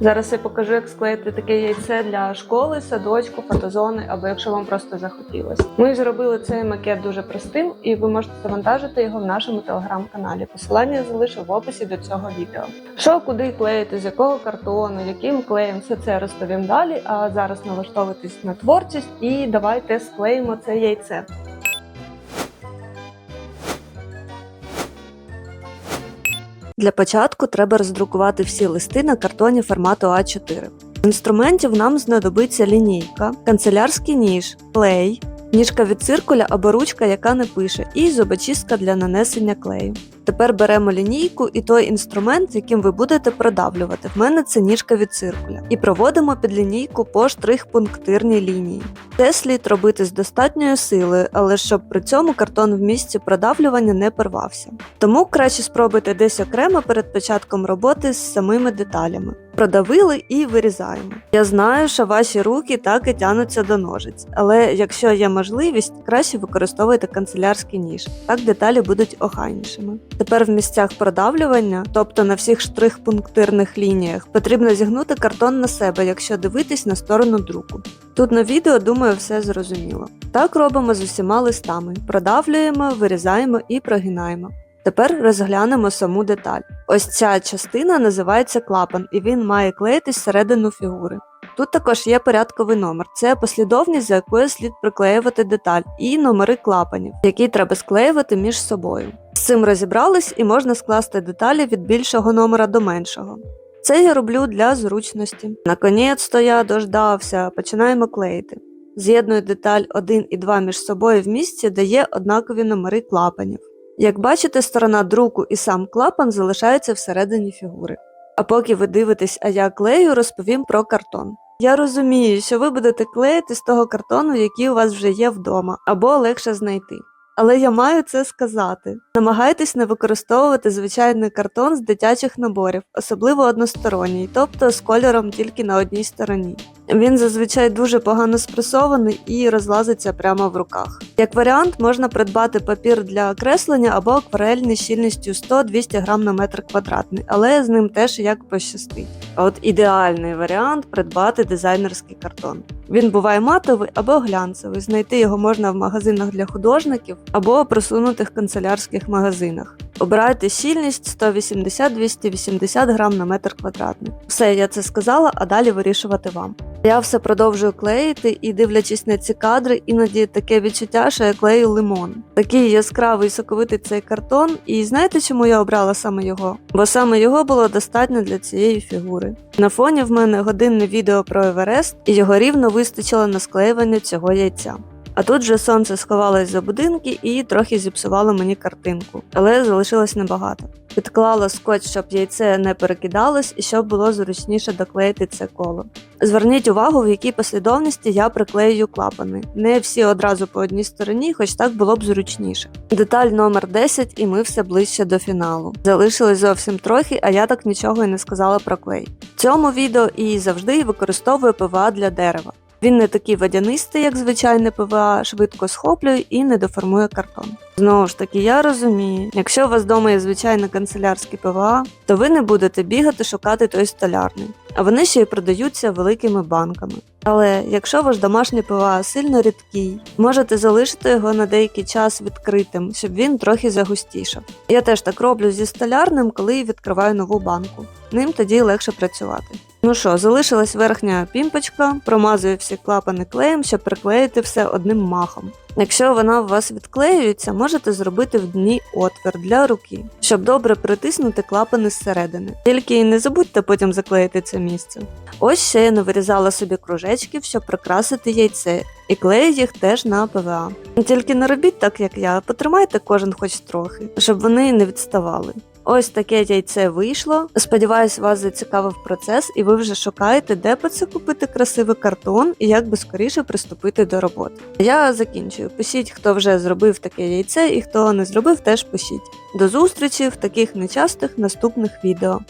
Зараз я покажу, як склеїти таке яйце для школи, садочку, фотозони або якщо вам просто захотілося. Ми зробили цей макет дуже простим, і ви можете завантажити його в нашому телеграм-каналі. Посилання залишу в описі до цього відео. Що куди клеїти, з якого картону, яким клеєм, все це розповім далі. А зараз налаштовуйтесь на творчість і давайте склеїмо це яйце. Для початку треба роздрукувати всі листи на картоні формату А4. З інструментів нам знадобиться лінійка, канцелярський ніж, клей, ніжка від циркуля або ручка, яка не пише, і зубочистка для нанесення клею. Тепер беремо лінійку і той інструмент, яким ви будете продавлювати. В мене це ніжка від циркуля. І проводимо під лінійку по штрих-пунктирній лінії. Це слід робити з достатньою силою, але щоб при цьому картон в місці продавлювання не порвався. Тому краще спробуйте десь окремо перед початком роботи з самими деталями. Продавили і вирізаємо. Я знаю, що ваші руки так і тянуться до ножиць, але якщо є можливість, краще використовуйте канцелярський ніж. Так деталі будуть охайнішими. Тепер в місцях продавлювання, тобто на всіх штрих-пунктирних лініях, потрібно зігнути картон на себе, якщо дивитись на сторону друку. Тут на відео, думаю, все зрозуміло. Так робимо з усіма листами: продавлюємо, вирізаємо і прогинаємо. Тепер розглянемо саму деталь. Ось ця частина називається клапан, і він має клеїтись всередину фігури. Тут також є порядковий номер. Це послідовність, за якою слід приклеювати деталь, і номери клапанів, які треба склеювати між собою. З цим розібрались і можна скласти деталі від більшого номера до меншого. Це я роблю для зручності. Наконець-то я дождався, починаємо клеїти. З'єдную деталь 1 і 2 між собою в місці, де є однакові номери клапанів. Як бачите, сторона друку і сам клапан залишаються всередині фігури. А поки ви дивитесь, а я клею, розповім про картон. Я розумію, що ви будете клеїти з того картону, який у вас вже є вдома, або легше знайти. Але я маю це сказати. Намагайтесь не використовувати звичайний картон з дитячих наборів, особливо односторонній, тобто з кольором тільки на одній стороні. Він зазвичай дуже погано спресований і розлазиться прямо в руках. Як варіант, можна придбати папір для креслення або акварельний щільністю 100-200 грам на метр квадратний, але з ним теж як пощастить. А от ідеальний варіант придбати дизайнерський картон. Він буває матовий або глянцевий. Знайти його можна в магазинах для художників або просунутих канцелярських магазинах. Обирайте щільність 180-280 грам на метр квадратний. Все, я це сказала, а далі вирішувати вам. Я все продовжую клеїти і, дивлячись на ці кадри, іноді таке відчуття, що я клею лимон. Такий яскравий соковитий цей картон. І знаєте, чому я обрала саме його? Бо саме його було достатньо для цієї фігури. На фоні в мене годинне відео про Еверест, і його рівно вистачило на склеювання цього яйця. А тут же сонце сховалось за будинки і трохи зіпсувало мені картинку, але залишилось небагато. Підклала скотч, щоб яйце не перекидалось і щоб було зручніше доклеїти це коло. Зверніть увагу, в якій послідовності я приклеюю клапани. Не всі одразу по одній стороні, хоч так було б зручніше. Деталь номер 10 і ми все ближче до фіналу. Залишилось зовсім трохи, а я так нічого і не сказала про клей. В цьому відео і завжди використовую ПВА для дерева. Він не такий водянистий, як звичайне ПВА, швидко схоплює і не деформує картон. Знову ж таки, я розумію, якщо у вас вдома є звичайне канцелярське ПВА, то ви не будете бігати шукати той столярний, а вони ще й продаються великими банками. Але якщо ваш домашній ПВА сильно рідкий, можете залишити його на деякий час відкритим, щоб він трохи загустішав. Я теж так роблю зі столярним, коли відкриваю нову банку. Ним тоді легше працювати. Ну що, залишилась верхня пімпочка, промазую всі клапани клеєм, щоб приклеїти все одним махом. Якщо вона у вас відклеюється, можете зробити в дні отвір для руки, щоб добре притиснути клапани зсередини. Тільки не забудьте потім заклеїти це місце. Ось ще я навирізала собі кружечків, щоб прикрасити яйце, і клею їх теж на ПВА. Тільки не робіть так, як я, потримайте кожен хоч трохи, щоб вони не відставали. Ось таке яйце вийшло. Сподіваюсь, вас зацікавив процес, і ви вже шукаєте, де по це купити красивий картон і як би скоріше приступити до роботи. Я закінчую. Пишіть, хто вже зробив таке яйце, і хто не зробив, теж пишіть. До зустрічі в таких нечастих наступних відео.